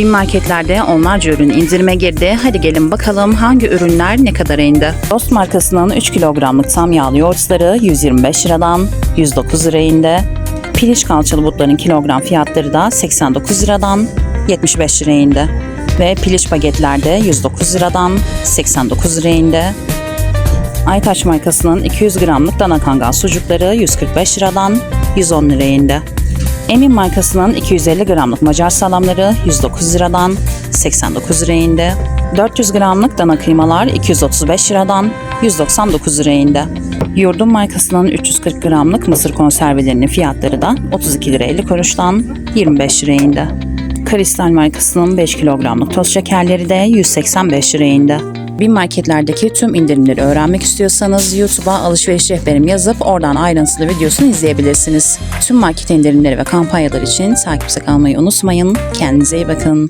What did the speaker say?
Bin marketlerde onlarca ürün indirime girdi. Hadi gelin bakalım hangi ürünler ne kadar indi. Dost markasının 3 kilogramlık tam yağlı yoğurtları 125 liradan 109 liraya indi. Piliç kalçalı butların kilogram fiyatları da 89 liradan 75 liraya indi. Ve piliç bagetlerde 109 liradan 89 liraya indi. Aytaç markasının 200 gramlık dana kangal sucukları 145 liradan 110 liraya indi. Emin markasının 250 gramlık Macar salamları 109 liradan 89 liraya indi. 400 gramlık dana kıymalar 235 liradan 199 liraya indi. Yurdum markasının 340 gramlık mısır konservelerinin fiyatları da 32 lira 50 kuruştan 25 liraya indi. Kristal markasının 5 kilogramlık toz şekerleri de 185 liraya indi. Bin marketlerdeki tüm indirimleri öğrenmek istiyorsanız YouTube'a alışveriş rehberim yazıp oradan ayrıntılı videosunu izleyebilirsiniz. Tüm market indirimleri ve kampanyalar için takipte kalmayı unutmayın. Kendinize iyi bakın.